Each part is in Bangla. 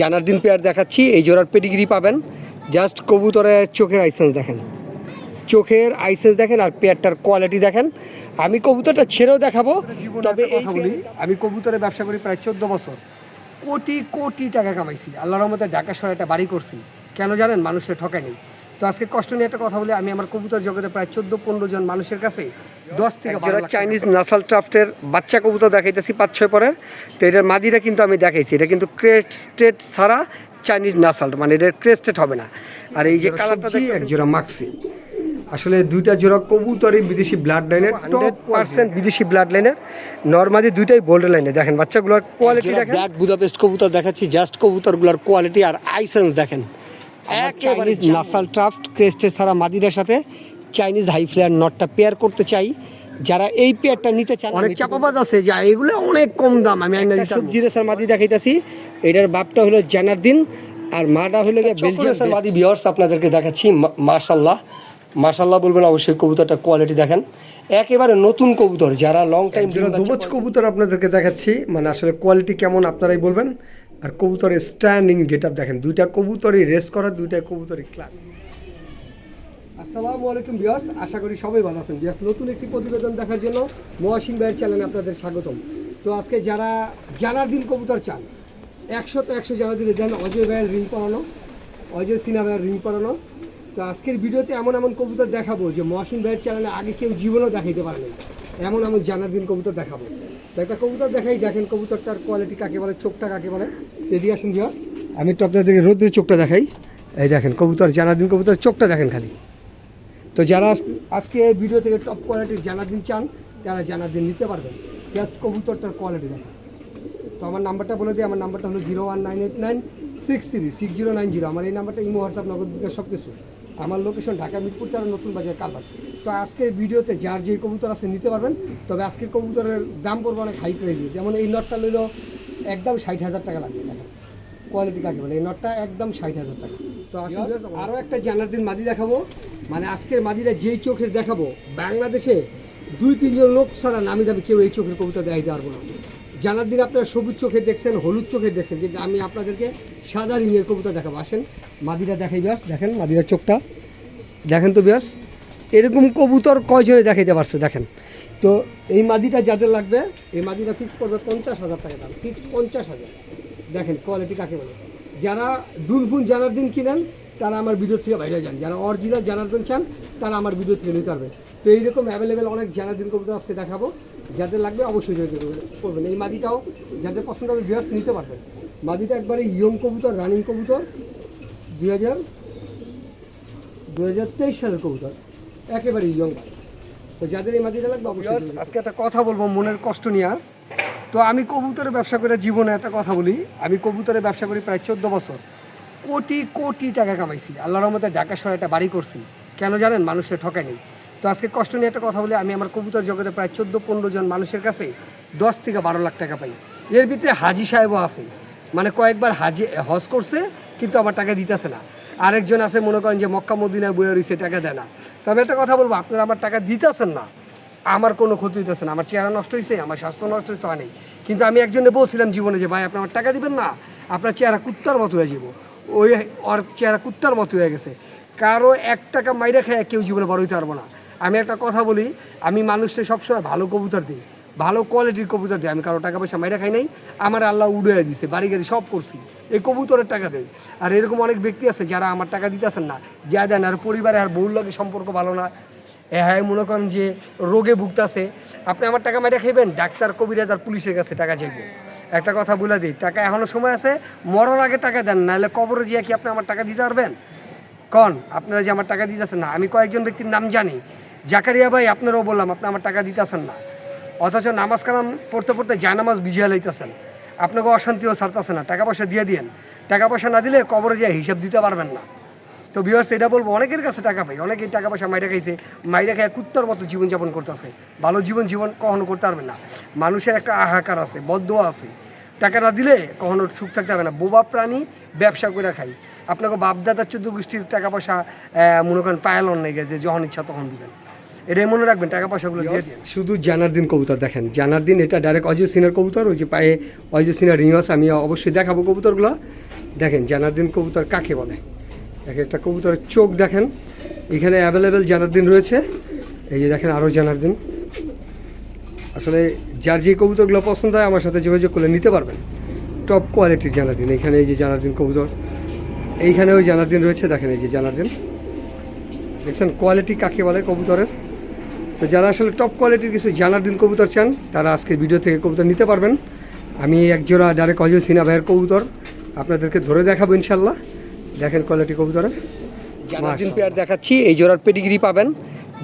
জানার দিন পেয়ার দেখাচ্ছি এই জোড়ার পেডিগ্রি পাবেন। জাস্ট কবুতরের চোখের আইসেন্স দেখেন। চোখের আইসেন্স দেখেন আর পেয়ারটার কোয়ালিটি দেখেন। আমি কবুতরটা ছেড়েও দেখাবো তবে এই কথা বলি আমি কবুতরের ব্যবসা করি প্রায় চোদ্দ বছর। কোটি কোটি টাকা কামাইছি। আল্লাহর রহমতে ঢাকা শহরে একটা বাড়ি করছি। কেন জানেন? মানুষের ঠকায়নি। তো আজকে কষ্ট নিয়ে একটা কথা বলি আমি আমার কবুতর জগতে প্রায় চোদ্দ পনেরো জন মানুষের কাছে দশ থেকে বারো চাইনিজ নাসাল ট্রাফটের বাচ্চা কবুতর দেখাইতেছি পাঁচ ছয় পরের তো এটার মাদিরা কিন্তু আমি দেখাইছি এটা কিন্তু ক্রেট স্টেট ছাড়া চাইনিজ নাসাল মানে এটা ক্রেস্টেড হবে না। আর এই যে কালারটা এক জোড়া মাক্সি। আসলে দুইটা জোড়া কবুতরই বিদেশি ব্লাড লাইনের হান্ড্রেড পার্সেন্ট বিদেশি ব্লাড লাইনের নর্মালি দুইটাই বোল্ড লাইনে দেখেন বাচ্চাগুলোর কোয়ালিটি দেখেন। ব্ল্যাক বুদাপেস্ট কবুতর দেখাচ্ছি জাস্ট কবুতরগুলোর কোয়ালিটি আর আইসেন্স দেখেন। চাইনিজ নাসাল ট্রাফট ক্রেস্টের সারা মাদিরার সাথে চাইনিজ হাই ফ্লেয়ার নটটা পেয়ার করতে চাই। যারা এই পেয়ারটা নিতে চান অনেক চাপাবাজ আছে যে এগুলো অনেক কম দাম আমি সবজি রেসার মাদি দেখাইতেছি এটার বাপটা হলো জানার দিন আর মাটা হলো গিয়ে বেলজিয়াম মাদি বিয়ার্স আপনাদেরকে দেখাচ্ছি মার্শাল্লাহ মার্শাল্লাহ বলবেন অবশ্যই কবুতরটা কোয়ালিটি দেখেন। একেবারে নতুন কবুতর যারা লং টাইম দুবচ কবুতর আপনাদেরকে দেখাচ্ছি মানে আসলে কোয়ালিটি কেমন আপনারাই বলবেন। আর কবুতরের স্ট্যান্ডিং গেট আপ দেখেন, দুইটা কবুতরই রেস করা, দুইটা কবুতরই ক্লাব আসসালামু আলাইকুম বিয়ার্স আশা করি সবাই ভালো আছেন। বিয়ার্স নতুন একটি প্রতিবেদন দেখার জন্য মহাসিং ভাইয়ের চ্যানেলে আপনাদের স্বাগতম। তো আজকে যারা জানার দিন কবুতর চান একশো তো একশো জানার দিনে দেন অজয় ভাইয়ের রিং পরানো, অজয় সিনহা ভাইয়ের রিং পরানো। তো আজকের ভিডিওতে এমন এমন কবুতর দেখাবো যে মহাসিন ভাইয়ের চ্যানেলে আগে কেউ জীবনেও দেখাইতে পারেনি এমন এমন জানার দিন কবুতর দেখাবো। তো একটা কবুতর দেখাই, দেখেন কবুতরটার কোয়ালিটি কাকে বলে, চোখটা কাকে বলে। এদিকে আসেন বিয়ার্স আমি একটু আপনাদেরকে রোদ্রের চোখটা দেখাই। এই দেখেন, কবুতর জানার দিন কবুতর চোখটা দেখেন খালি। তো যারা আজকে ভিডিও থেকে টপ কোয়ালিটির জানার দিন চান, তারা জানার দিন নিতে পারবেন। জাস্ট কবুতরটার কোয়ালিটি দেখেন। তো আমার নাম্বারটা বলে দিই, আমার নাম্বারটা হলো zero one nine eight nine six three six zero nine zero আমার এই নাম্বারটা ইমো হোয়াটসঅ্যাপ নগদ সব কিছু আমার লোকেশন ঢাকা মিরপুর তেরো নতুন বাজার কালবাট তো আজকের ভিডিওতে যার যে কবুতর আছে নিতে পারবেন তবে আজকে কবুতরের দাম পড়বে অনেক হাই প্রাইসে যেমন এই নটটা নিল একদম ষাট হাজার টাকা লাগবে দেখেন। কোয়ালিটি কাকে বলে? এই নটটা একদম ষাট হাজার টাকা। তো আরও একটা জানার দিন মাদি দেখাবো। মানে আজকের মাদিরা যেই চোখের দেখাবো বাংলাদেশে দুই তিনজন লোক ছাড়া নামি দামি কেউ এই চোখের কবুতর দেখাইতে পারব না। জানার দিন আপনারা সবুজ চোখে দেখছেন হলুদ চোখে দেখছেন কিন্তু আমি আপনাদেরকে সাদা রিংয়ের কবুতর দেখাবো। আসেন মাদিরা দেখাই বিয়াস দেখেন মাদিরার চোখটা। দেখেন তো বিয়াস এরকম কবুতর কয়জনে দেখাইতে পারছে, দেখেন। তো এই মাদিটা যাদের লাগবে, এই মাদিটা ফিক্স করবে পঞ্চাশ হাজার টাকা দাম ফিক্স পঞ্চাশ হাজার। দেখেন কোয়ালিটি কাকে বলে। যারা দুলফুন জানার দিন কিনেন, তারা আমার ভিডিও থেকে বাইরে যান। যারা অরিজিনাল জানার দিন চান, তারা আমার ভিডিও থেকে নিতে পারবে। তো এইরকম অ্যাভেলেবেল অনেক জানার দিন কবুতর আজকে দেখাবো। যাদের লাগবে অবশ্যই করবেন। এই মাদিটাও যাদের পছন্দ হবে ভিউয়ার্স নিতে পারবেন। মাদিটা একবারে ইয়ং কবুতর রানিং কবুতর, দুই হাজার দু হাজার তেইশ সালের কবুতর একেবারে ইয়ং তো যাদের এই মাদিটা লাগবে অবশ্যই আজকে একটা কথা বলব মনের কষ্ট নিয়ে। তো আমি কবুতরের ব্যবসা করে জীবনে একটা কথা বলি। আমি কবুতরের ব্যবসা করি প্রায় চোদ্দ বছর। কোটি কোটি টাকা কামাইছি। আল্লাহর রহমতে ঢাকা শহরে একটা বাড়ি করছি। কেন জানেন? মানুষের ঠকায়নি তো আজকে কষ্ট নিয়ে একটা কথা বলি। আমি আমার কবুতর জগতে প্রায় চোদ্দ পনেরো জন মানুষের কাছে দশ থেকে বারো লাখ টাকা পাই। এর ভিতরে হাজি সাহেবও আছে। মানে কয়েকবার হাজি হজ করছে কিন্তু আমার টাকা দিতেছে না। আরেকজন আছে, মনে করেন যে মক্কা, মদিনায় বয়ে রয়েছে, টাকা দেয় না। তবে একটা কথা বলব, আপনারা আমার টাকা দিতেছেন না। আমার কোনো ক্ষতি হইতেছে না। আমার চেহারা নষ্ট হয়েছে আমার স্বাস্থ্য নষ্ট হয়েছে নেই। কিন্তু আমি একজনে বলছিলাম জীবনে যে, ভাই, আপনি আমার টাকা দিবেন না, আপনার চেহারা কুত্তার মতো হয়ে যাব। ওই ওর চেহারা কুত্তার মতো হয়ে গেছে। কারও এক টাকা মাইরা খায় কেউ জীবনে বড় হইতে পারব না। আমি একটা কথা বলি, আমি মানুষকে সবসময় ভালো কবুতর দিই। ভালো কোয়ালিটির কবুতর দিই আমি কারও টাকা পয়সা মাইরা খাই নাই, আমার আল্লাহ উড়ে দিছে, বাড়ি গাড়ি সব করছি। এই কবুতরের টাকা দেয়। আর এরকম অনেক ব্যক্তি আছে যারা আমার টাকা দিতেছেন না, যা দেন, আর পরিবারে আর বউর লগে সম্পর্ক ভালো না। হ্যাঁ মনে করেন যে রোগে ভুগতাছে। আপনি আমার টাকা মাইরা খাইবেন? ডাক্তার কবিরাজ আর পুলিশের কাছে টাকা চাইব। একটা কথা বলে দিই, টাকা এখনও সময় আছে, মরার আগে টাকা দেন, নাহলে কবরে গিয়ে কি আপনি আমার টাকা দিতে পারবেন? কন, আপনারা যে আমার টাকা দিতে দিতেছেন না, আমি কয়েকজন ব্যক্তির নাম জানি। জাকারিয়া ভাই, আপনারাও বললাম, আপনি আমার টাকা দিতে দিতেছেন না। অথচ নামাজ কালাম পড়তে পড়তে জায়নামাজ ভিজিয়া লইতেছেন। আপনাকে অশান্তিও ছাড়তেছে না, টাকা পয়সা দিয়ে দিয়েন। টাকা পয়সা না দিলে কবরে যে হিসাব দিতে পারবেন না। তো ভিউয়ার্স এটা বলব, অনেকের কাছে টাকা পাই, অনেকেই টাকা পয়সা মাইরা খাইছে, মাইরা খায় কুত্তার মতো জীবনযাপন করতেছে। ভালো জীবন জীবন কখনো করতে পারবে না। মানুষের একটা আহাকার আছে বদ্ধ আছে। টাকা না দিলে কখনো সুখ থাকতে হবে না। বোবা প্রাণী ব্যবসা করে খাই আপনাকে বাপদাদার চোদ্দ গোষ্ঠীর টাকা পয়সা মনে করেন পায়ালন নেই গেছে, যখন ইচ্ছা তখন দিবেন। এটাই মনে রাখবেন টাকা পয়সাগুলো দিয়ে দিন। শুধু জানার দিন কবুতর দেখেন। জানার দিন এটা ডাইরেক্ট অজয় সিনের কবুতর ওই যে পায়ে অজয় সিনের রিং আছে আমি অবশ্যই দেখাবো কবুতরগুলো। দেখেন জানার দিন কবুতর কাকে বলে? এক একটা কবুতরের চোখ দেখেন এখানে অ্যাভেলেবেল জানার দিন রয়েছে। এই যে দেখেন আরও জানার দিন আসলে যার যে কবুতরগুলো পছন্দ হয় আমার সাথে যোগাযোগ করলে নিতে পারবেন। টপ কোয়ালিটির জানার দিন এখানে এই যে জানার দিন কবুতর। এইখানেও জানার দিন রয়েছে দেখেন এই যে জানার দিন দেখছেন কোয়ালিটি কাকে বলে কবুতরের? তো যারা আসলে টপ কোয়ালিটির কিছু জানার দিন কবুতর চান তারা আজকের ভিডিও থেকে কবুতর নিতে পারবেন। আমি এক জোড়া ডাইরেক্ট অজয় সিনা ভাইয়ের কবুতর। আপনাদেরকে ধরে দেখাবো ইনশাল্লাহ। দেখেন কোয়ালিটি কবুতরের। জানার দিন পেয়ার দেখাচ্ছি এই জোড়ার পেডিগ্রি পাবেন।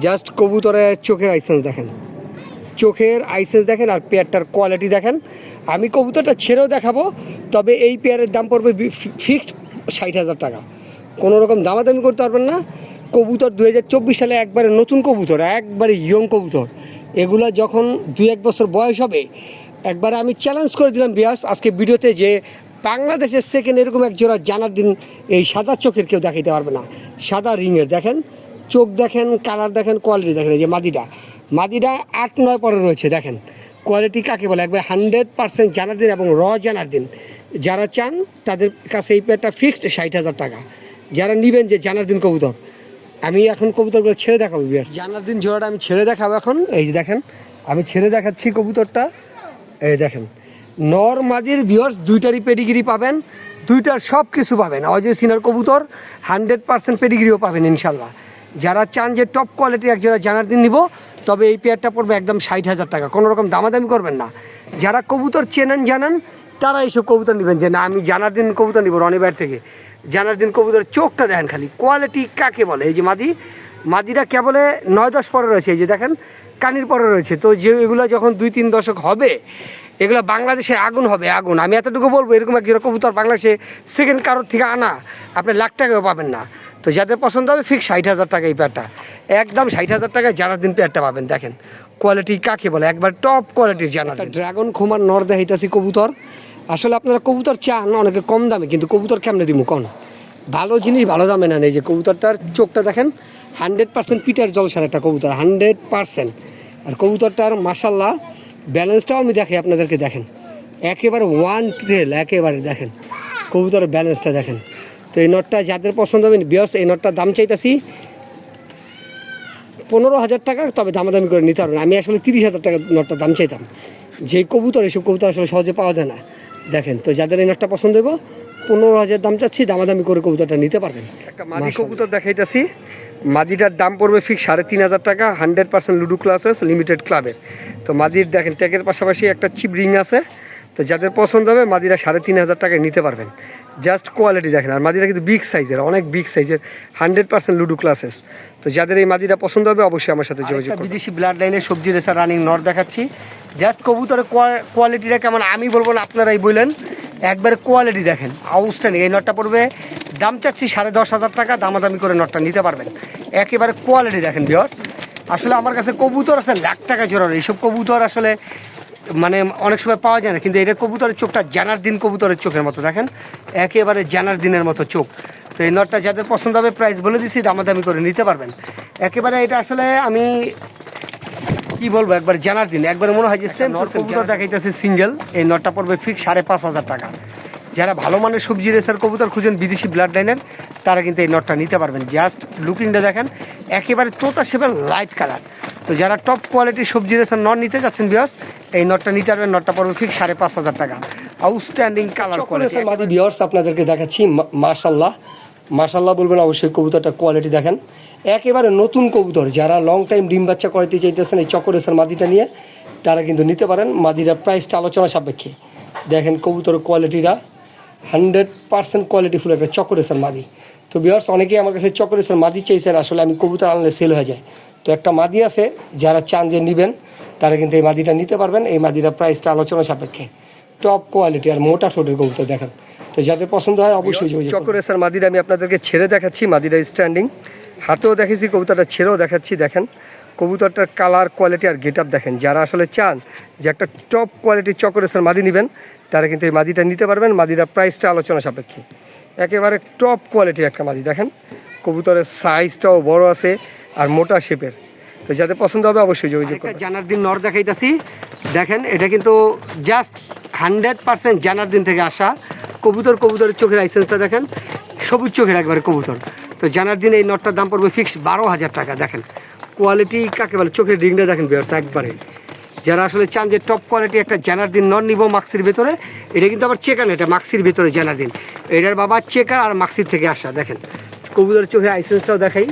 জাস্ট কবুতরের চোখের আইসেন্স দেখেন। চোখের আইসেন্স দেখেন আর পেয়ারটার কোয়ালিটি দেখেন। আমি কবুতরটা ছেড়েও দেখাবো তবে এই পেয়ারের দাম পড়বে ফিক্সড ষাট হাজার টাকা। কোনো রকম দামাদামি করতে পারবেন না। কবুতর দু হাজার চব্বিশ সালে একবারে নতুন কবুতর, একবারে ইয়ং কবুতর। এগুলো যখন দু এক বছর বয়স হবে, একবারে আমি চ্যালেঞ্জ করে দিলাম বিয়াস আজকে ভিডিওতে যে বাংলাদেশের সেকেন্ড এরকম এক জোড়া জানার দিন এই সাদা চোখের কেউ দেখাইতে পারবে না। সাদা রিংয়ের দেখেন, চোখ দেখেন কালার দেখেন কোয়ালিটি দেখেন, এই যে মাদিটা। মাদিটা আট নয় পরে রয়েছে, দেখেন। কোয়ালিটি কাকে বলে? একবার হান্ড্রেড পার্সেন্ট জানার দিন এবং র জানার দিন। যারা চান, তাদের কাছে এই পেয়ারটা ফিক্সড ষাট হাজার টাকা। যারা নেবেন যে জানার দিন কবুতর। আমি এখন কবুতরগুলো ছেড়ে দেখাবো বিয়ার জানার দিন জোড়াটা আমি ছেড়ে দেখাবো এখন। এই যে দেখেন, আমি ছেড়ে দেখাচ্ছি কবুতরটা। এই দেখেন, নর মাদির ভিওর্স দুইটারই পেডিগিরি পাবেন, দুইটার সব কিছু পাবেন। অজয় সিনার কবুতর হান্ড্রেড পার্সেন্ট পেডিগিরিও পাবেন ইনশাল্লাহ। যারা চান যে টপ কোয়ালিটির এক জোড়া জানার দিন নিব, তবে এই পেয়ারটা পড়বে একদম ষাট হাজার টাকা। কোনো রকম দামাদামি করবেন না। যারা কবুতর চেনেন, জানেন, তারা এইসব কবুতর নেবেন যে, না, আমি জানার দিন কবুতর নিব রনিবার থেকে। জানার দিন কবুতর চোখটা দেখেন খালি। কোয়ালিটি কাকে বলে? এই যে মাদি মাদিরা কেবলে নয় দশ পরে রয়েছে। এই যে দেখেন কানির পরে রয়েছে। তো যে এগুলো যখন দুই তিন দশক হবে এগুলো বাংলাদেশে আগুন হবে আগুন। আমি এতটুকু বলব এরকম এক কবুতর বাংলাদেশে সেকেন্ড কারোর থেকে আনা আপনি লাখ টাকাও পাবেন না। তো যাদের পছন্দ হবে ফিক্স ষাট হাজার টাকা এই পেয়ারটা একদম ষাট হাজার টাকায় জানার দিন পেয়ারটা পাবেন দেখেন। কোয়ালিটি কাকে বলে? একবার টপ কোয়ালিটির জানা ড্রাগন খুমার নর দেখাইতাছি কবুতর। আসলে আপনারা কবুতর চান অনেকে কম দামে, কিন্তু কবুতর কেমনে দিব কোন? ভালো জিনিস, ভালো দামে না নেই যে কবুতরটার চোখটা দেখেন হান্ড্রেড পার্সেন্ট পিটার জল জলসার একটা কবুতর হান্ড্রেড পার্সেন্ট আর কবুতরটার মাসাল্লাহ ব্যালেন্সটাও আমি দেখি, আপনাদেরকে দেখেন। একেবারে ওয়ান ট্রেল একেবারে দেখেন। কবুতরের ব্যালেন্সটা দেখেন। তো এই নটটা যাদের পছন্দ হবে বিয়ার্স এই নটটার দাম চাইতাছি পনেরো হাজার টাকা, তবে দামাদামি করে নিতে পারবেন। আমি আসলে তিরিশ হাজার টাকা নটটার দাম চাইতাম। যে কবুতর, এসব কবুতর আসলে সহজে পাওয়া যায় না। দেখেন তো যাদের এই নটটা পছন্দ হইব পনেরো হাজার দাম চাচ্ছি দামাদামি করে কবুতরটা নিতে পারবেন। একটা মাদি কবুতর দেখাইতেছি। মাদিটার দাম পড়বে ফিক্স সাড়ে তিন হাজার টাকা hundred percent Ludo classes limited ক্লাবের তো মাদির দেখেন ট্যাগের পাশাপাশি একটা চিপ রিং আছে। তো যাদের পছন্দ হবে মাদিরা সাড়ে তিন হাজার টাকায় নিতে পারবেন। জাস্ট কোয়ালিটি দেখেন আর মাদিরা কিন্তু বিগ সাইজের অনেক বিগ সাইজের হান্ড্রেড পার্সেন্ট লুডো ক্লাসেস তো যাদের এই মাদিরা পছন্দ হবে অবশ্যই আমার সাথে যোগাযোগ বিদেশি ব্লাড লাইনের সবজি রেসার রানিং নর দেখাচ্ছি। জাস্ট কবুতরের কোয়ালিটিটা কেমন? আমি বলব না, আপনারাই বললেন একবারে কোয়ালিটি দেখেন। আউটস্ট্যান্ডিং এই নটটা পড়বে, দাম চাচ্ছি সাড়ে দশ হাজার টাকা, দামাদামি করে নটটা নিতে পারবেন। একেবারে কোয়ালিটি দেখেন বিয়স আসলে আমার কাছে কবুতর আছে, লাখ টাকা জোড়ার। এইসব কবুতর আসলে মানে অনেক সময় পাওয়া যায় না, কিন্তু এটা কবুতরের চোখটা জানার দিন কবুতরের চোখের মতো, দেখেন? একেবারে জানার দিনের মতো চোখ। তো এই নটটা যাদের পছন্দ হবে প্রাইস বলে দিছি, দামাদামি করে নিতে পারবেন। একেবারে এটা আসলে আমি কি বলব একবার জানার দিন। একবার মনে হয় যে সেম কবুতর দেখাইতেছে সিঙ্গেল এই নটটা পড়বে ফিক্স সাড়ে পাঁচ হাজার টাকা। যারা ভালো মানের সবজি রেসার কবুতর খুঁজেন বিদেশি ব্লাড লাইনের তারা কিন্তু এই নটটা নিতে পারবেন। জাস্ট লুকিংটা দেখেন একেবারে তোতা শেপের লাইট কালার তো যারা টপ কোয়ালিটির সবজি রেসার নট নিতে যাচ্ছেন বিয়ার্স এই নটটা নিতে পারবেন নটটা পড়বে ফিক্স সাড়ে পাঁচ হাজার টাকা। আউটস্ট্যান্ডিং কালার কোয়ালিটি মাদি বিয়ার্স আপনাদেরকে দেখাচ্ছি মার্শাল্লাহ মার্শাল্লাহ বলবেন অবশ্যই কবুতরটা কোয়ালিটি দেখেন। একেবারে নতুন কবুতর, যারা লং টাইম ডিম বাচ্চা করাতে চাইতেছেন এই চকরেসার মাদিটা নিয়ে, তারা কিন্তু নিতে পারেন। মাদিরা প্রাইসটা আলোচনা সাপেক্ষে। দেখেন কবুতর কোয়ালিটিটা হান্ড্রেড পার্সেন্ট কোয়ালিটিফুল একটা চকরেসার মাদি। তো বিয়ার্স অনেকেই আমার কাছে চকরেসার মাদি চাইছেন, আসলে আমি কবুতর আনলে সেল হয়ে যায়। তো একটা মাদি আছে, যারা চান যে নেবেন, তারা কিন্তু এই মাদিটা নিতে পারবেন। এই মাদিটা প্রাইসটা আলোচনা সাপেক্ষে। টপ কোয়ালিটি আর মোটা ঠোঁটের কবুতর, দেখেন। তো যাদের পছন্দ হয়, অবশ্যই চকরেসার মাদিরা আমি আপনাদেরকে ছেড়ে দেখাচ্ছি। মাদিরা স্ট্যান্ডিং হাতেও দেখেছি কবুতরটা ছেড়েও দেখাচ্ছি দেখেন। কবুতরটার কালার কোয়ালিটি আর গেট আপ দেখেন। যারা আসলে চান যে একটা টপ কোয়ালিটির চকরেসার মাদি নেবেন তারা কিন্তু এই মাদিটা নিতে পারবেন। মাদিরা প্রাইসটা আলোচনা সাপেক্ষে। একেবারে টপ কোয়ালিটির একটা মাদি দেখেন। কবুতরের সাইজটাও বড় আছে আর মোটা শেপের তো যাতে পছন্দ হবে অবশ্যই যোগাযোগ জানার দিন নর দেখাইতেছি। দেখেন এটা কিন্তু জাস্ট হান্ড্রেড পার্সেন্ট জানার দিন থেকে আসা। কবুতর কবুতরের চোখের লাইসেন্সটা দেখেন। সবুজ চোখের একবারে কবুতর। তো জানার দিন এই নটটার দাম পড়বে ফিক্স বারো হাজার টাকা। দেখেন কোয়ালিটি কাকে বলে? চোখের রিংটা দেখেন বিয়ার্স একবারে। যারা আসলে চান যে টপ কোয়ালিটি একটা জানার দিন নন নিব মাক্সির ভেতরে এটা কিন্তু আবার চেকার এটা মাক্সির ভেতরে জানার দিন। এটার বাবা চেকার আর মাক্সির থেকে আসা দেখেন। কবুতরের চোখের আইসেন্সটাও দেখাই।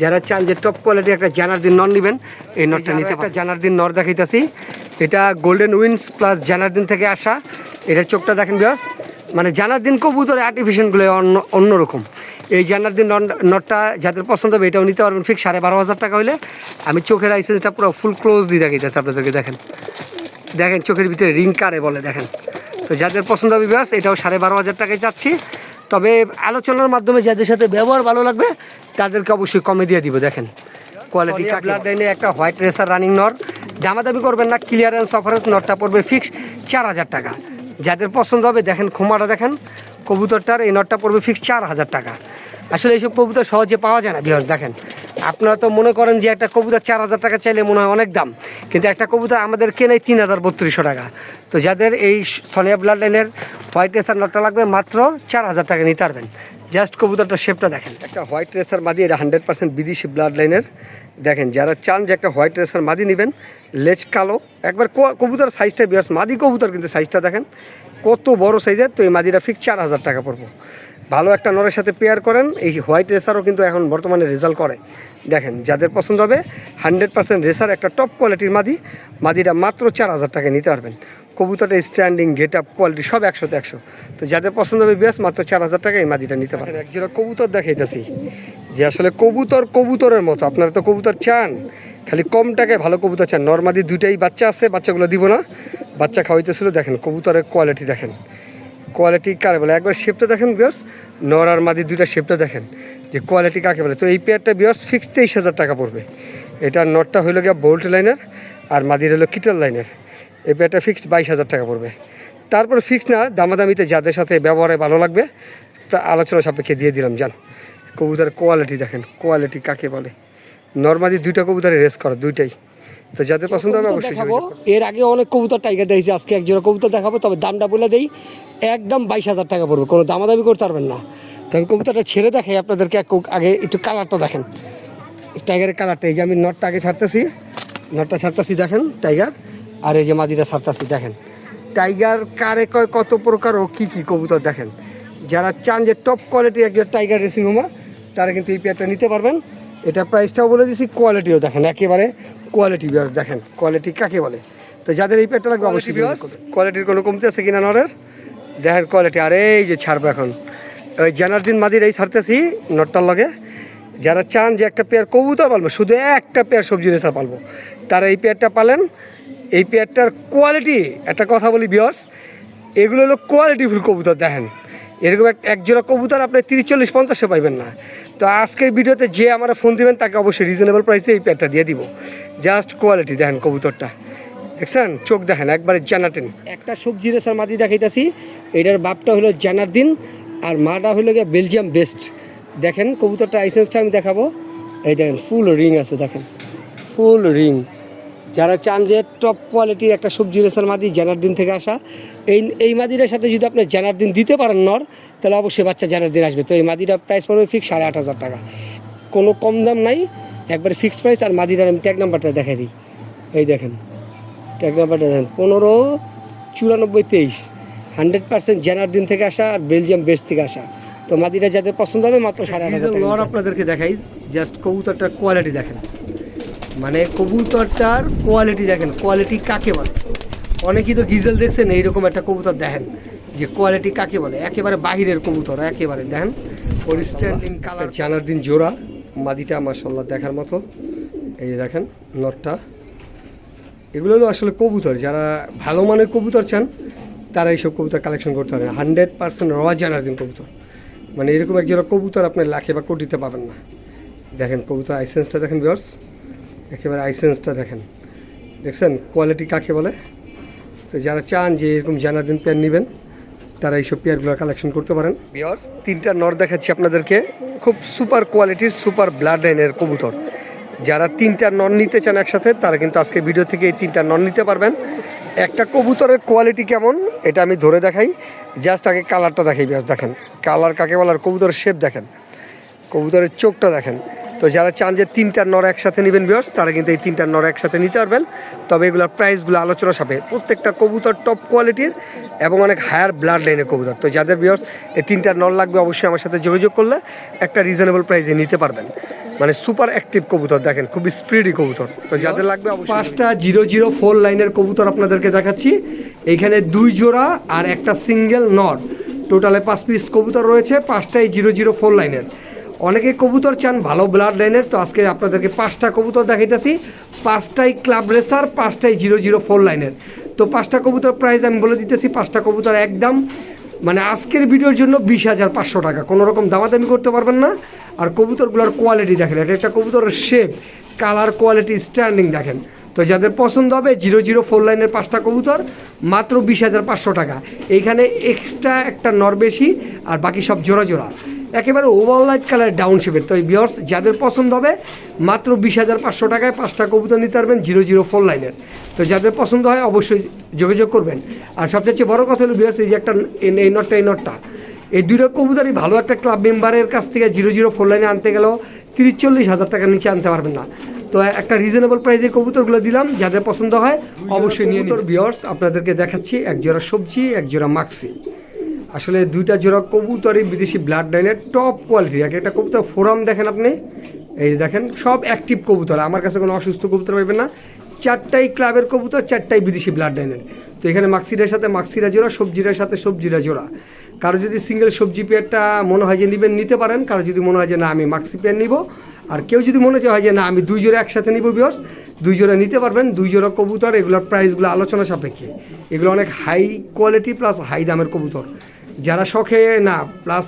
যারা চান যে টপ কোয়ালিটি একটা জানার দিন নন নেবেন এই নটটা নিতে একটা জানার দিন নর দেখাইতেছি। এটা গোল্ডেন উইন্স প্লাস জানার দিন থেকে আসা। এটার চোখটা দেখেন বিয়ার্স মানে জানার দিন কবুতরে আর্টিফিশিয়ালগুলো অন্য অন্যরকম। এই জানার দিন নন- নটটা যাদের পছন্দ হবে এটাও নিতে পারবেন। ফিক্স সাড়ে বারো হাজার টাকা হলে আমি চোখের আইসেন্সটা পুরো ফুল ক্লোজ দিয়ে দেখাইতেছি আপনাদেরকে দেখেন। দেখেন চোখের ভিতরে রিং কারে বলে দেখেন। তো যাদের পছন্দ হবে ব্যাস এটাও সাড়ে বারো হাজার টাকায় যাচ্ছি তবে আলোচনার মাধ্যমে যাদের সাথে ব্যবহার ভালো লাগবে তাদেরকে অবশ্যই কমে দিয়ে দিব দেখেন। কোয়ালিটি ব্লাড লাইনে একটা হোয়াইট রেসার রানিং নর দামাদামি করবেন না ক্লিয়ারেন্স অফারেন্স নটটা পড়বে ফিক্স চার হাজার টাকা। যাদের পছন্দ হবে দেখেন খোমাটা দেখেন। কবুতরটার এই নটটা পড়বে ফিক্স চার হাজার টাকা। আসলে এইসব কবুতর সহজে পাওয়া যায় না বিহার দেখেন। আপনারা তো মনে করেন যে একটা কবুতর চার হাজার টাকা চাইলে মনে হয় অনেক দাম, কিন্তু একটা কবুতর আমাদের কেনাই তিন হাজার বত্রিশশো টাকা। তো যাদের এই সোনিয়া ব্লাড লাইনের হোয়াইট রেসার নটটা লাগবে, মাত্র চার হাজার টাকা নিতে পারবেন। জাস্ট কবুতরটার শেপটা দেখেন। একটা হোয়াইট রেসার মাদি, এটা হান্ড্রেড পার্সেন্ট বিদেশি ব্লাড লাইনের দেখেন, যারা চান যে একটা হোয়াইট রেসার মাদি নেবেন, লেজ কালো। একবার কবুতর সাইজটা বিয়াস মাদি কবুতর কিন্তু সাইজটা দেখেন, কত বড় সাইজের তো এই মাদিটা ফিক্স চার হাজার টাকা পড়ব। ভালো একটা নরের সাথে পেয়ার করেন, এই হোয়াইট রেসারও কিন্তু এখন বর্তমানে রেজাল্ট করে। দেখেন, যাদের পছন্দ হবে হান্ড্রেড পার্সেন্ট রেসার একটা টপ কোয়ালিটির মাদি, মাদিটা মাত্র চার হাজার টাকায় নিতে পারবেন। কবুতরটা স্ট্যান্ডিং গেট আপ কোয়ালিটি সব একশোতে একশো। তো যাদের পছন্দ হবে বেশ মাত্র চার হাজার টাকা এই মাদিটা নিতে পারেন একজোড়া কবুতর দেখাইতেছি। যে আসলে কবুতর কবুতরের মতো, আপনারা তো কবুতর চান। খালি কম টাকায় ভালো কবুতর চান। নর্মাদি দুইটাই বাচ্চা আছে, বাচ্চাগুলো দিব না। বাচ্চা খাওয়াইতেছিল, দেখেন, কবুতরের কোয়ালিটি দেখেন। কোয়ালিটি কারে বলে? একবার শেপটা দেখেন বিয়ার্স নর আর মাদি দুইটা শেপটা দেখেন, যে কোয়ালিটি কাকে বলে? তো এই পেয়ারটা বিয়ার্স ফিক্স তেইশ হাজার টাকা পড়বে। এটার নটটা হইল গিয়া বোল্ট লাইনের আর মাদির হলো কিটেল লাইনের এই পেয়ারটা ফিক্সড বাইশ হাজার টাকা পড়বে। তারপর ফিক্স না, দামাদামিতে যাদের সাথে ব্যবহারে ভালো লাগবে আলোচনা সাপেক্ষে দিয়ে দিলাম, জান। কবুতরের কোয়ালিটি দেখেন কোয়ালিটি কাকে বলে? নর্মালি দুইটা কবুতরে রেস করা, দুইটাই। তো যাদের পছন্দ হবে অবশ্যই দেখাবো। এর আগে অনেক কবুতর টাইগার দেখেছি আজকে এক জোড়া কবুতর দেখাবো তবে দামটা বলে দেই একদম বাইশ হাজার টাকা পড়বে কোনো দামাদামি করতে পারবেন না। তবে কবুতরটা ছেড়ে দেখাই আপনাদেরকে আগে একটু কালারটা দেখেন। টাইগারের কালারটা এই যে আমি নটটা আগে ছাড়তেছি নটটা ছাড়তেছি দেখেন টাইগার আর এই যে মাদিটা ছাড়তেছি দেখেন। টাইগার কারে কয় কত প্রকার ও কী কী কবুতর দেখেন। যারা চান যে টপ কোয়ালিটির একজন টাইগার রেসিং হোমা তারা কিন্তু এই পেয়ারটা নিতে পারবেন। এটা প্রাইসটাও বলে দিছি কোয়ালিটিও দেখেন একেবারে কোয়ালিটি বিয়ার্স দেখেন কোয়ালিটি কাকে বলে? তো যাদের এই পেয়ারটা লাগবে অবশ্যই বিয়ার্স কোয়ালিটির কোনো কমতি আছে কিনা নরের? দেখেন কোয়ালিটি আর এই যে ছাড়বো এখন। ওই জানার দিন মাদির এই ছাড়তেছি নটটার লগে। যারা চান যে একটা পেয়ার কবুতর পালবো শুধু একটা পেয়ার সবজি রেসা পালবো তারা এই পেয়ারটা পালেন। এই পেয়ারটার কোয়ালিটি একটা কথা বলি বিয়ার্স এগুলো হলো কোয়ালিটিফুল কবুতর দেখেন। এরকম এক জোড়া কবুতর আপনি তিরিশ, চল্লিশ পঞ্চাশে পাইবেন না। তো আজকের ভিডিওতে যে আমার ফোন দিবেন, তাকে অবশ্যই রিজনেবল প্রাইসে এই প্যাডটা দিয়ে দিব। জাস্ট কোয়ালিটি দেখেন কবুতরটা। দেখছেন? চোখ দেখেন, একবারে জানাটেন একটা সবজি রেসার মাদি দেখাইতেছি, এটার বাপটা হলো জানার আর মাটা হলো গিয়ে বেলজিয়াম বেস্ট দেখেন কবুতরটা লাইসেন্সটা আমি দেখাবো। এই দেখেন ফুল রিং আছে, দেখেন। ফুল রিং যারা চান যে টপ কোয়ালিটির একটা সবজি রেসার মাদি জানার দিন থেকে আসা এই এই মাদিটার সাথে যদি আপনি জানার দিন দিতে পারেন নর তাহলে অবশ্যই বাচ্চা জানার দিন আসবে। তো এই মাদিটার প্রাইস পড়বে ফিক্স সাড়ে আট হাজার টাকা। কোনো কম দাম নাই একবারে ফিক্সড প্রাইস আর মাদিটার আমি ট্যাগ নাম্বারটা দেখাই দিই। এই দেখেন ট্যাগ নাম্বারটা দেখেন পনেরো চুরানব্বই তেইশ। হান্ড্রেড পার্সেন্ট জানার দিন থেকে আসা আর বেলজিয়াম বেস থেকে আসা। তো মাদিটা যাদের পছন্দ হবে মাত্র সাড়ে আট হাজার টাকা আপনাদেরকে দেখাই জাস্ট কবুতরটার কোয়ালিটি দেখেন। মানে কবুতরটার কোয়ালিটি দেখেন কোয়ালিটি কাকে বলে? অনেকেই তো গিজেল দেখছেন এইরকম একটা কবুতর দেখেন। যে কোয়ালিটি কাকে বলে? একেবারে বাহিরের কবুতর একেবারে। দেখেন ওর স্ট্যান্ডিং কালার জানার দিন জোড়া মাদিটা মাসাল্লাহ দেখার মতো। এই যে দেখেন নটটা এগুলো হলো আসলে কবুতর। যারা ভালো মানের কবুতর চান তারা এইসব কবুতর কালেকশন করতে পারে। হান্ড্রেড পার্সেন্ট র জানার দিন কবুতর। মানে এরকম এক জোড়া কবুতর আপনি লাখে বা কোটিতে পাবেন না। দেখেন কবুতর আইসেন্সটা দেখেন বিয়ার্স একেবারে আইসেন্সটা দেখেন। দেখছেন? কোয়ালিটি কাকে বলে? তো যারা চান যে এরকম জানার দিন পেয়ার নেবেন, তারা এইসব পেয়ারগুলো কালেকশন করতে পারেন। বিয়ার্স তিনটা নর দেখাচ্ছি আপনাদেরকে। খুব সুপার কোয়ালিটির সুপার ব্লাড লাইনের কবুতর। যারা তিনটা নন নিতে চান একসাথে, তারা কিন্তু আজকে ভিডিও থেকে এই তিনটা নন নিতে পারবেন। একটা কবুতরের কোয়ালিটি কেমন, এটা আমি ধরে দেখাই। জাস্ট আগে কালারটা দেখাই ব্যাস দেখেন। কালার কাকে বলার কবুতরের শেপ দেখেন। কবুতরের চোখটা দেখেন। তো যারা চান যে তিনটার নর একসাথে নেবেন বিয়ার্স তারা কিন্তু এই তিনটার নর একসাথে নিতে পারবেন। তবে এগুলোর প্রাইসগুলো আলোচনা সাপে প্রত্যেকটা কবুতর টপ কোয়ালিটির এবং অনেক হায়ার ব্লাড লাইনের কবুতর। তো যাদের বিয়ার্স এই তিনটার নর লাগবে, অবশ্যই আমার সাথে যোগাযোগ করলে একটা রিজনেবল প্রাইসে নিতে পারবেন। মানে সুপার অ্যাক্টিভ কবুতর দেখেন, খুবই স্পিডি কবুতর। তো যাদের লাগবে পাঁচটা জিরো জিরো ফোর লাইনের কবুতর আপনাদেরকে দেখাচ্ছি। এখানে দুই জোড়া আর একটা সিঙ্গেল নর টোটালে পাঁচ পিস কবুতর রয়েছে, পাঁচটাই জিরো জিরো ফোর লাইনের অনেকে কবুতর চান, ভালো ব্লাড লাইনের তো আজকে আপনাদেরকে পাঁচটা কবুতর দেখাইতেছি। পাঁচটাই ক্লাব রেসার পাঁচটাই জিরো জিরো ফোর লাইনের তো পাঁচটা কবুতর প্রাইস আমি বলে দিতেছি, পাঁচটা কবুতর একদম মানে আজকের ভিডিওর জন্য বিশ হাজার পাঁচশো টাকা। কোনো রকম দামাদামি করতে পারবেন না। আর কবুতরগুলোর কোয়ালিটি দেখেন, এটা একটা কবুতরের শেপ কালার কোয়ালিটি স্ট্যান্ডিং দেখেন। তো যাদের পছন্দ হবে, জিরো জিরো ফোর লাইনের পাঁচটা কবুতর, মাত্র বিশ হাজার পাঁচশো টাকা। এইখানে এক্সট্রা একটা নর বেশি, আর বাকি সব জোড়া জোড়া। একেবারে ওভার লাইট কালার ডাউন শেপের তো এই বিয়ার্স যাদের পছন্দ হবে, মাত্র বিশ হাজার পাঁচশো টাকায় পাঁচটা কবুতর নিতে পারবেন জিরো জিরো ফোর লাইনের। তো যাদের পছন্দ হয়, অবশ্যই যোগাযোগ করবেন। আর সবচেয়ে বড় কথা হলো বিয়ার্স এই যে একটা এই- এই নটটা এই নটটা। এই দুটো কবুতরই ভালো। একটা ক্লাব মেম্বারের কাছ থেকে জিরো জিরো ফোর লাইনে আনতে গেলেও তিরিশ চল্লিশ হাজার টাকার নিচে আনতে পারবেন না। তো একটা রিজনেবল প্রাইসে কবুতরগুলো দিলাম, যাদের পছন্দ হয়, অবশ্যই নিয়ে নিন। বিয়ার্স আপনাদেরকে দেখাচ্ছি, এক জোড়া সবজি, এক জোড়া মাক্সি আসলে দুইটা জোড়া কবুতরই বিদেশি ব্লাড লাইনের টপ কোয়ালিটি এক একটা কবুতর ফোরাম দেখেন আপনি। এই দেখেন, সব অ্যাক্টিভ কবুতর। আমার কাছে কোনো অসুস্থ কবুতর পাইবেন না। চারটাই ক্লাবের কবুতর, চারটাই বিদেশি ব্লাড লাইনের তো এখানে মাক্সিটার সাথে মাক্সিরা জোড়া সবজিটার সাথে সবজিরা জোড়া। কারও যদি সিঙ্গেল সবজি পেয়ারটা মনে হয় যে নেবেন, নিতে পারেন। কারও যদি মনে হয় যে না, আমি মাক্সি পেয়ার নিব। আর কেউ যদি মনে হয় যে না, আমি দুই জোড়া একসাথে নিব বিয়র্স দুই জোড়া নিতে পারবেন, দুই জোড়া কবুতর, এগুলোর প্রাইসগুলো আলোচনা সাপেক্ষে। এগুলো অনেক হাই কোয়ালিটি প্লাস হাই দামের কবুতর। যারা শখে, না প্লাস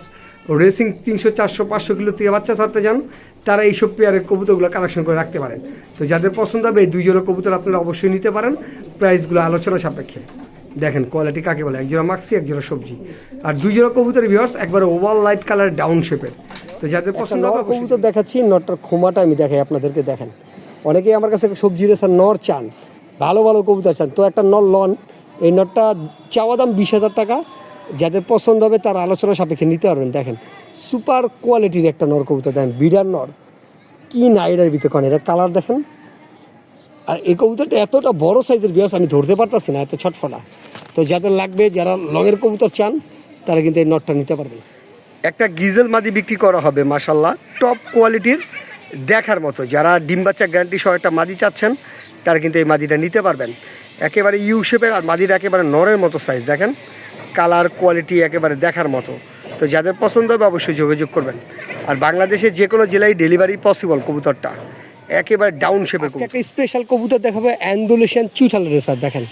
রেসিং তিনশো, চারশো, পাঁচশো কিলো থেকে বাচ্চা ছাড়তে যান তারা এইসব পেয়ারের কবুতরগুলো কালেকশন করে রাখতে পারেন। তো যাদের পছন্দ হবে, এই দুই জোড়া কবুতর আপনারা অবশ্যই নিতে পারেন প্রাইসগুলো আলোচনা সাপেক্ষে। দেখেন কোয়ালিটি কাকে বলে? এক জোড়া মাক্সি এক জোড়া সবজি। আর দুই জোড়া কবুতর ভিউয়ার্স একবার ওভার লাইট কালার ডাউন শেপের তো যাদের পছন্দ হবে কবুতর দেখাচ্ছি নটটার খোমাটা আমি দেখাই আপনাদেরকে দেখেন। অনেকেই আমার কাছে সবজি রেসার নর চান ভালো ভালো কবুতর চান। তো একটা নর লন এই নটটা চাওয়া দাম বিশ হাজার টাকা। যাদের পছন্দ হবে তার আলোচনা সাপেক্ষে নিতে পারবেন দেখেন। সুপার কোয়ালিটির একটা নর কবুতর দেখেন বিডার নর। কি না এটার ভিতরে কন? এটা কালার দেখেন। আর এই কবুতরটা এতটা বড় সাইজের বিয়ার্স আমি ধরতে পারতাছি না, এত ছটফটা তো যাদের লাগবে, যারা লঙের কবুতর চান, তারা কিন্তু এই নটটা নিতে পারবেন একটা গিজেল মাদি বিক্রি করা হবে মাসাল্লাহ টপ কোয়ালিটির দেখার মতো, যারা ডিম বাচ্চা গ্যারান্টি সহ একটা মাদি চাচ্ছেন, তারা কিন্তু এই মাদিটা নিতে পারবেন। একেবারে ইউ শেপের আর মাদিটা একেবারে নরের মতো সাইজ দেখেন? কালার কোয়ালিটি একেবারে দেখার মতো। তো যাদের পছন্দ হবে, অবশ্যই যোগাযোগ করবেন। আর বাংলাদেশে যে কোনো জেলায় ডেলিভারি পসিবল কবুতরটা। একেবারে ডাউন শেপে একটা স্পেশাল কবুতর দেখাবে অ্যান্ডোলেশিয়ান চুঠাল রেসার দেখেন।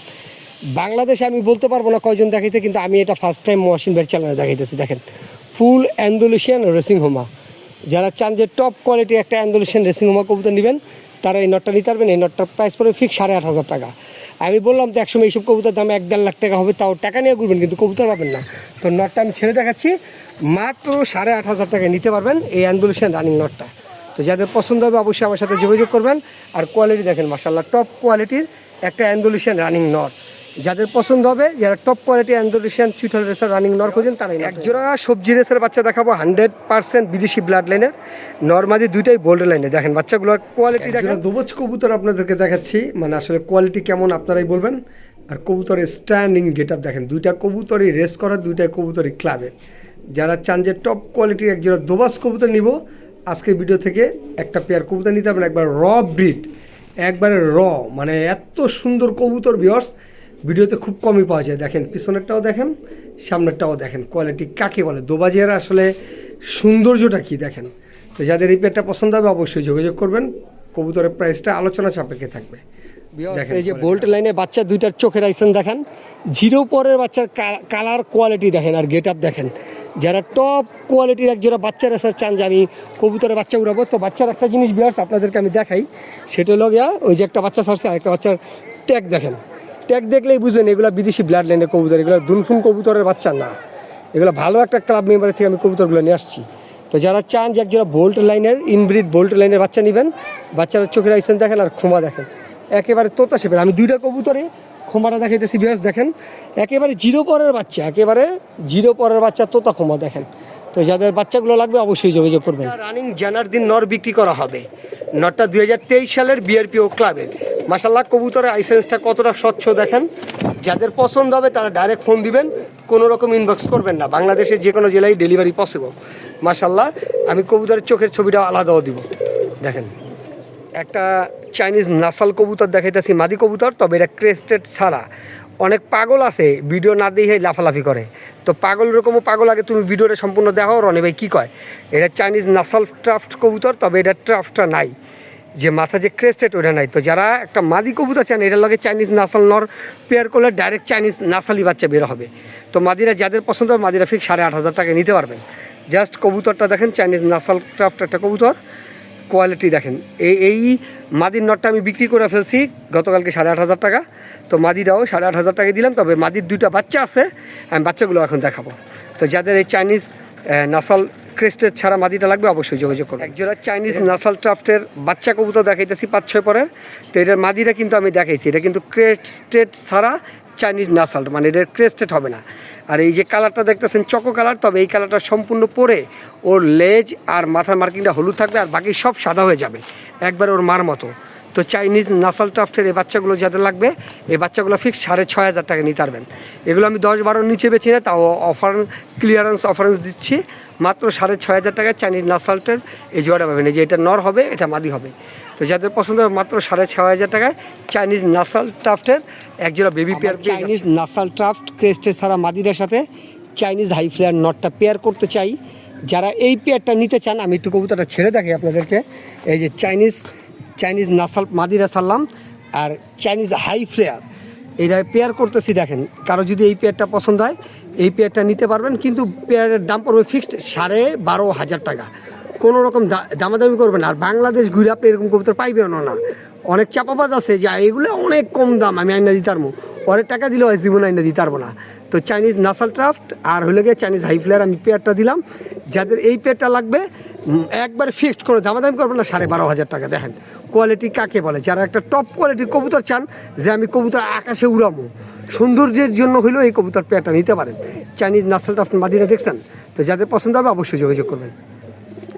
বাংলাদেশে আমি বলতে পারব না কয়জন দেখাইছে কিন্তু আমি এটা ফার্স্ট টাইম ওয়াশিং বের চ্যানেলে দেখাইতেছি দেখেন। ফুল অ্যান্ডোলেশিয়ান রেসিং হোমা যারা চান যে টপ কোয়ালিটি একটা অ্যান্ডোলেশিয়ান রেসিং হোমা কবুতর নেবেন তারা এই নটটা নিতে পারবেন এই নটটার প্রাইস পড়বে ফিক্স সাড়ে আট হাজার টাকা। আমি বললাম তো একসময় এইসব কবুতর দাম এক দেড় লাখ টাকা হবে তাও টাকা নিয়ে ঘুরবেন কিন্তু কবুতর পাবেন না। তো নটটা আমি ছেড়ে দেখাচ্ছি মাত্র সাড়ে আট হাজার টাকায় নিতে পারবেন এই অ্যান্ডোলেশিয়ান রানিং নটটা তো যাদের পছন্দ হবে অবশ্যই আমার সাথে যোগাযোগ করবেন। আর কোয়ালিটি দেখেন মাসাল্লাহ টপ কোয়ালিটির একটা অ্যান্ডোলেশিয়ান রানিং নট যাদের পছন্দ হবে যারা টপ কোয়ালিটি অ্যান্ডোলেশিয়ান চুইঠাল রেসার রানিং নর খোঁজেন তারাই এক জোড়া সবজি রেসের বাচ্চা দেখাবো হান্ড্রেড পার্সেন্ট বিদেশি ব্লাড লাইনের নর্মালি দুইটাই গোল্ড লাইনে দেখেন বাচ্চাগুলোর কোয়ালিটি দেখেন। দুবচ কবুতর আপনাদেরকে দেখাচ্ছি। মানে আসলে কোয়ালিটি কেমন আপনারাই বলবেন। আর কবুতরের স্ট্যান্ডিং গেট আপ দেখেন দুইটা কবুতরই রেস করা দুইটা কবুতরই ক্লাবে যারা চান যে টপ কোয়ালিটির এক জোড়া দোবাস কবুতর নিব আজকের ভিডিও থেকে একটা পেয়ার কবুতর নিতে হবে একবার র ব্রিড একবারে র মানে এত সুন্দর কবুতর ভিওর্স ভিডিওতে খুব কমই পাওয়া যায়। দেখেন, পিছনেরটাও দেখেন, সামনেরটাও দেখেন কোয়ালিটি কাকে বলে? দোবাজিয়ারা আসলে সৌন্দর্যটা কি দেখেন? তো যাদের এই পেয়ারটা পছন্দ হবে, অবশ্যই যোগাযোগ করবেন। কবুতরের প্রাইসটা আলোচনা সাপেক্ষে থাকবে। এই যে বোল্ট লাইনে বাচ্চা দুইটার চোখের আইসেন দেখেন জিরো পরের বাচ্চার কালার কোয়ালিটি দেখেন আর গেট আপ দেখেন। যারা টপ কোয়ালিটির এক জোড়া বাচ্চার আসার চান যে আমি কবুতরের বাচ্চা উড়াবো তো বাচ্চার একটা জিনিস বিয়ার্স আপনাদেরকে আমি দেখাই সেটা হলো গিয়া ওই যে একটা বাচ্চা সারছে একটা বাচ্চার ট্যাগ দেখেন। ট্যাগ দেখলেই বুঝবেন এগুলো বিদেশি ব্লাড লাইনের কবুতর এগুলো দুনফুন কবুতরের বাচ্চা না। এগুলো ভালো একটা ক্লাব মেম্বারের থেকে আমি কবুতরগুলো নিয়ে আসছি। তো যারা চান যে একজোড়া বোল্ট লাইনের ইনব্রিড বোল্ট লাইনের বাচ্চা নেবেন বাচ্চারা চোখের আইসেন দেখেন আর ক্ষমা দেখেন। একেবারে তোতা শেপের। আমি দুইটা কবুতরে ক্ষমাটা দেখাইতেছি বিয়াস দেখেন। একেবারে জিরো পরের বাচ্চা, একেবারে জিরো পরের বাচ্চা তোতা ক্ষমা, দেখেন। তো যাদের বাচ্চাগুলো লাগবে, অবশ্যই যোগাযোগ করবেন। রানিং জানার দিন নর বিক্রি করা হবে। নটটা দুই সালের বিআরপিও ক্লাবের মাসাল্লাহ কবুতরের আইসেন্সটা কতটা স্বচ্ছ, দেখেন। যাদের পছন্দ হবে, তারা ডাইরেক্ট ফোন দিবেন। কোনো রকম ইনবক্স করবেন না। বাংলাদেশের যে কোনো জেলায় ডেলিভারি পসিবল মাসাল্লাহ আমি কবুতরের চোখের ছবিটা আলাদাও দিব। দেখেন। একটা চাইনিজ নাসাল কবুতর দেখাইতেছি, মাদি কবুতর, তবে এটা ক্রেস্টেড ছাড়া অনেক পাগল আছে, ভিডিও না দিয়ে লাফালাফি করে। তো পাগল রকমও পাগল আগে তুমি ভিডিওটা সম্পূর্ণ দেখাও, রনি ভাই কী কয়? এটা চাইনিজ নাসাল ট্রাফট কবুতর, তবে এটা ট্রাফটটা নাই। যে মাথা যে ক্রেস্টেড ওটা নাই। তো যারা একটা মাদি কবুতর চান, এটার লগে চাইনিজ নাসাল নর পেয়ার করলে ডাইরেক্ট চাইনিজ নাসালি বাচ্চা বের হবে। তো মাদিরা যাদের পছন্দ, মাদিরা ফিক সাড়ে আট হাজার টাকা নিতে পারবেন। জাস্ট কবুতরটা দেখেন চাইনিজ নাসাল ক্রাফট একটা কবুতর। কোয়ালিটি দেখেন। এই এই মাদির নটটা আমি বিক্রি করে ফেলছি গতকালকে সাড়ে আট হাজার টাকা। তো মাদিটাও সাড়ে আট হাজার টাকা দিলাম, তবে মাদির দুইটা বাচ্চা আছে, আমি বাচ্চাগুলো এখন দেখাবো। তো যাদের এই চাইনিজ নাসাল ক্রেস্টের ছাড়া মাদিটা লাগবে, অবশ্যই যোগাযোগ করুন। একজোড়া চাইনিজ নাসাল ট্রাফটের বাচ্চা কবুতর দেখাইতেছি পাঁচ ছয় পরের। তো এটার মাদিটা কিন্তু আমি দেখাইছি, এটা কিন্তু ক্রেস্টেড ছাড়া চাইনিজ নাসাল মানে এটা ক্রেস্টেড হবে না। আর এই যে কালারটা দেখতেছেন চকো কালার তবে এই কালারটা সম্পূর্ণ পরে ওর লেজ আর মাথার মার্কিংটা হলুদ থাকবে আর বাকি সব সাদা হয়ে যাবে। একবার ওর মার মতো। তো চাইনিজ নাসাল টাফটের এই বাচ্চাগুলো যাদের লাগবে এই বাচ্চাগুলো ফিক্স সাড়ে ছয় হাজার টাকা নিতে পারবেন। এগুলো আমি দশ বারোর নিচে বেছি না তাও অফার ক্লিয়ারেন্স অফারেন্স দিচ্ছি। মাত্র সাড়ে ছয় হাজার টাকায় চাইনিজ নাসালটের এই জোয়াটা পাবেন। এই যে এটা নর হবে এটা মাদি হবে। তো যাদের পছন্দ হবে মাত্র সাড়ে ছয় হাজার টাকায় চাইনিজ নাসাল টাফটের একজোড়া baby pair Chinese nasal tuft ক্রেস্টের সারা মাদিটার সাথে চাইনিজ হাই ফ্লেয়ার নটটা পেয়ার করতে চাই। যারা এই পেয়ারটা নিতে চান আমি একটু কবুতরটা ছেড়ে দেখি আপনাদেরকে। এই যে চাইনিজ চাইনিজ নাসাল মাদিরা সাল্লাম আর চাইনিজ হাই ফ্লেয়ার এটা পেয়ার করতেছি দেখেন, কারও যদি এই পেয়ারটা পছন্দ হয়, এই পেয়ারটা নিতে পারবেন, কিন্তু পেয়ারের দাম পড়বে ফিক্সড সাড়ে বারো হাজার টাকা। কোনো রকম দামাদামি করবেন আর বাংলাদেশ ঘুরে আপনি এরকম কবুতর পাইবেন না। অনেক চাপাবাজ আছে যে এগুলো অনেক কম দাম, আমি আইনা দিতে পারব। অনেক টাকা দিলেও জীবন আইনা দিতে পারব না। তো চাইনিজ নাসাল ট্রাফট আর হলে গিয়ে চাইনিজ হাই ফ্লেয়ার আমি পেয়ারটা দিলাম। যাদের এই পেয়ারটা লাগবে একবার ফিক্সড কোনো দামাদামি করবেন না সাড়ে বারো হাজার টাকা। দেখেন কোয়ালিটি কাকে বলে? যারা একটা টপ কোয়ালিটির কবুতর চান যে আমি কবুতর আকাশে উড়াবো সৌন্দর্যের জন্য হলেও এই কবুতর পেয়ারটা নিতে পারেন। চাইনিজ নাসাল ট্রাফট মাদিনা দেখছেন? তো যাদের পছন্দ হবে অবশ্যই যোগাযোগ করবেন।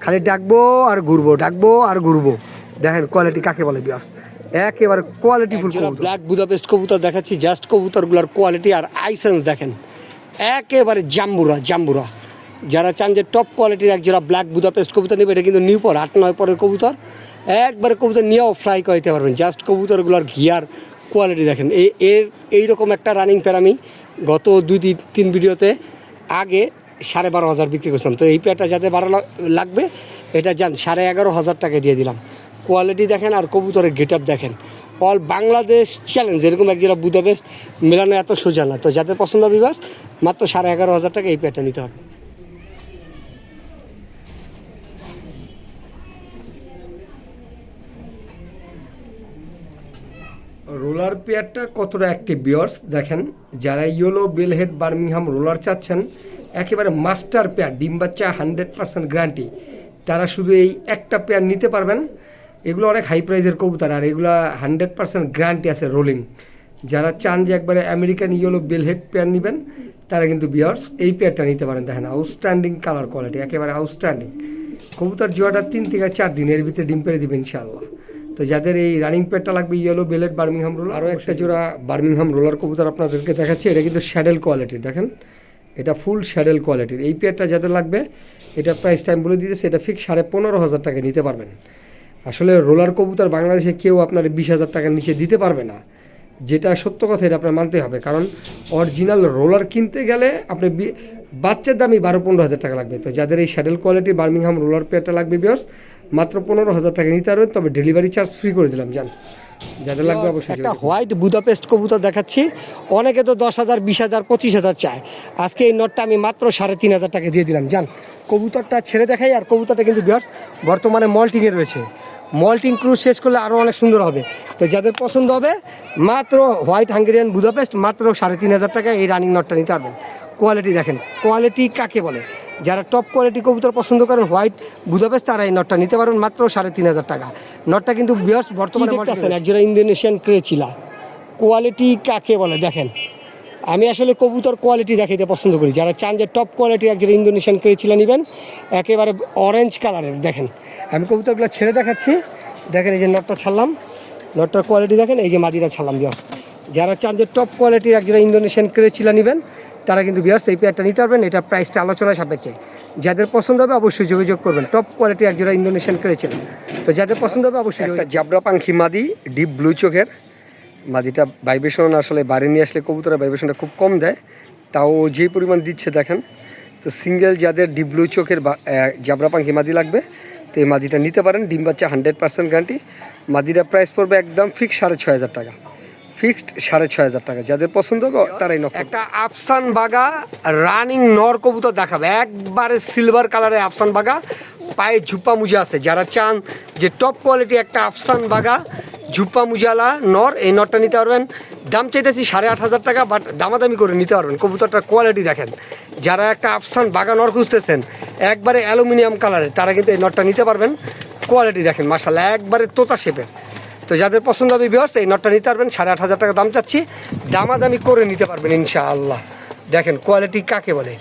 খালি ডাকবো আর ঘুরবো ডাকবো আর ঘুরবো। দেখেন কোয়ালিটি কাকে বলে বিয়ার্স একেবারে কোয়ালিটি ফুল ব্ল্যাক বুদাপেস্ট কবুতর দেখাচ্ছি জাস্ট কবুতরগুলোর কোয়ালিটি আর আইসেন্স দেখেন। একেবারে জাম্বুরা জাম্বুরা। যারা চান যে টপ কোয়ালিটির একজোড়া ব্ল্যাক বুদাপেস্ট কবুতর নেবে, এটা কিন্তু নিউ পর আট, নয় পরের কবুতর। একবারে কবুতর নিয়েও ফ্লাই করতে পারবেন। জাস্ট কবুতরগুলোর ঘিয়ার কোয়ালিটি দেখেন। এই এর এইরকম একটা রানিং প্যার আমি গত দুই, তিন ভিডিওতে আগে সাড়ে বারো হাজার বিক্রি করছিলাম। তো এই পেয়ারটা যাতে বারো লাগবে, এটা যান, সাড়ে এগারো হাজার টাকা দিয়ে দিলাম। কোয়ালিটি দেখেন আর কবুতরের গেট দেখেন। অল বাংলাদেশ চ্যালেঞ্জ এরকম এক জোড়া বুদাপেস্ট মেলানো এত সোজা না। তো যাদের পছন্দ হবে বিভার্স মাত্র সাড়ে এগারো হাজার টাকা এই পেয়ারটা নিতে হবে। রোলার পেয়ারটা কতটা অ্যাক্টিভ বিয়ার্স দেখেন, যারা ইয়েলো বেলহেড বার্মিংহাম রোলার চাচ্ছেন, একেবারে মাস্টার পেয়ার ডিম বাচ্চা হান্ড্রেড পার্সেন্ট গ্যারান্টি তারা শুধু এই একটা পেয়ার নিতে পারবেন। এগুলো অনেক হাই প্রাইজের কবুতর, আর এগুলো হান্ড্রেড পার্সেন্ট গ্যারান্টি আছে রোলিং যারা চান যে একবারে আমেরিকান ইয়েলো বেলহেড পেয়ার নেবেন, তারা কিন্তু বিয়ার্স এই পেয়ারটা নিতে পারেন। দেখেন আউটস্ট্যান্ডিং কালার কোয়ালিটি একেবারে আউটস্ট্যান্ডিং কবুতর জোয়াটা তিন থেকে চার দিন, এর ভিতরে ডিম পেরে দিবেন ইনশাআল্লাহ। তো যাদের এই রানিং প্যাডটা লাগবে ইয়েলো বেলেট বার্মিংহাম রোলার আরও একটা জোড়া বার্মিংহাম রোলার কবুতর আপনাদেরকে দেখাচ্ছি এটা কিন্তু শ্যাডেল কোয়ালিটির দেখেন। এটা ফুল শ্যাডেল কোয়ালিটির এই পেয়ারটা যাদের লাগবে এটা প্রাইস টাইম বলে দিতেছে এটা ফিক্স সাড়ে পনেরো হাজার টাকা নিতে পারবেন। আসলে রোলার কবুতর বাংলাদেশে কেউ আপনার বিশ হাজার টাকার নিচে দিতে পারবে না। যেটা সত্য কথা এটা আপনার মানতে হবে কারণ অরিজিনাল রোলার কিনতে গেলে আপনি বাচ্চার দামই বারো পনেরো হাজার টাকা লাগবে। তো যাদের এই শ্যাডেল কোয়ালিটির বার্মিংহাম রোলার পেয়ারটা লাগবে বিয়ার্স মাত্র পনেরো হাজার টাকা নিতে পারবেন তবে ডেলিভারি চার্জ ফ্রি করে দিলাম জান। যাদের লাগবে অবশ্যই একটা হোয়াইট বুদাপেস্ট কবুতর দেখাচ্ছি। অনেকে তো দশ হাজার বিশ হাজার পঁচিশ হাজার চায়। আজকে এই নটটা আমি মাত্র সাড়ে তিন হাজার টাকা দিয়ে দিলাম জান। কবুতরটা ছেড়ে দেখাই আর কবুতরটা কিন্তু বিয়ার্স বর্তমানে মল্টিংয়ে রয়েছে। মল্টিং ক্রুজ শেষ করলে আরও অনেক সুন্দর হবে। তো যাদের পছন্দ হবে মাত্র হোয়াইট হাঙ্গেরিয়ান বুদাপেস্ট মাত্র সাড়ে তিন হাজার টাকা এই রানিং নটটা নিতে পারবেন। কোয়ালিটি দেখেন কোয়ালিটি কাকে বলে? যারা টপ কোয়ালিটি কবুতর পছন্দ করেন হোয়াইট বুধাবেস তারা এই নটটা নিতে পারবেন মাত্র সাড়ে তিন হাজার টাকা। নটটা কিন্তু বিয়ার্স বর্তমানে দেখতেছেন? একজোড়া ইন্দোনেশিয়ান ক্রেচিলা। কোয়ালিটি কাকে বলে? দেখেন। আমি আসলে কবুতর কোয়ালিটি দেখাইতে পছন্দ করি। যারা চান যে টপ কোয়ালিটি একজোড়া ইন্দোনেশিয়ান ক্রেচিলা নেবেন একেবারে অরেঞ্জ কালারের দেখেন আমি কবুতরগুলো ছেড়ে দেখাচ্ছি। দেখেন এই যে নটটা ছাড়লাম। নটটার কোয়ালিটি দেখেন এই যে মাদিরা ছাড়লাম। বিয়ার্স যারা চান যে টপ কোয়ালিটির একজোড়া ইন্দোনেশিয়ান ক্রেচিলা নেবেন তারা কিন্তু বিয়ার্স এই পেয়ারটা নিতে পারবেন। এটা প্রাইসটা আলোচনা সাপেক্ষে। যাদের পছন্দ হবে অবশ্যই যোগাযোগ করবেন। টপ কোয়ালিটি একজোড়া ইন্দোনেশিয়ান ক্রেচিলা তো যাদের পছন্দ হবে অবশ্যই একটা জাবরা পাখি মাদি ডিপ ব্লু চোখের। মাদিটা ভাইব্রেশন আসলে বাইরে নিয়ে আসলে কবুতরের ভাইব্রেশনটা খুব কম দেয়। তাও যে পরিমাণ দিচ্ছে দেখেন। তো সিঙ্গেল যাদের ডিপ ব্লু চোখের জাবরা পাখি মাদি লাগবে তো এই মাদিটা নিতে পারেন। ডিম বাচ্চা হান্ড্রেড পার্সেন্ট গ্যারান্টি মাদিটা প্রাইস পড়বে একদম ফিক্স সাড়ে ছয় হাজার টাকা। ফিক্সড সাড়ে ছয় হাজার টাকা। যাদের পছন্দ তারাই নক একটা আফসান বাগা রানিং নর কবুতর দেখাবে। একবারে সিলভার কালারের আফসান বাগা, পায়ে ঝুপা মুজা আছে। যারা চান যে টপ কোয়ালিটি একটা আফসান বাগা, ঝুপা মুজালা, নর, এই নরটা নিতে পারবেন। দাম চাইতেছি সাড়ে আট হাজার টাকা বাট দামাদামি করে নিতে পারবেন। কবুতরটার কোয়ালিটি দেখেন। যারা একটা আফসান বাগা নর খুঁজতেছেন, একবারে অ্যালুমিনিয়াম কালারের তারা কিন্তু এই নরটা নিতে পারবেন। কোয়ালিটি দেখেন মাসাল্লাহ একবারে তোতা শেপের তো যাদের পছন্দ হবে বিহার্স এই নটটা নিতে পারবেন, সাড়ে আট হাজার টাকা দাম চাচ্ছি। দামাদামি করে নিতে পারবেন, ইনশাআল্লাহ। দেখেন কোয়ালিটি কাকে বলে?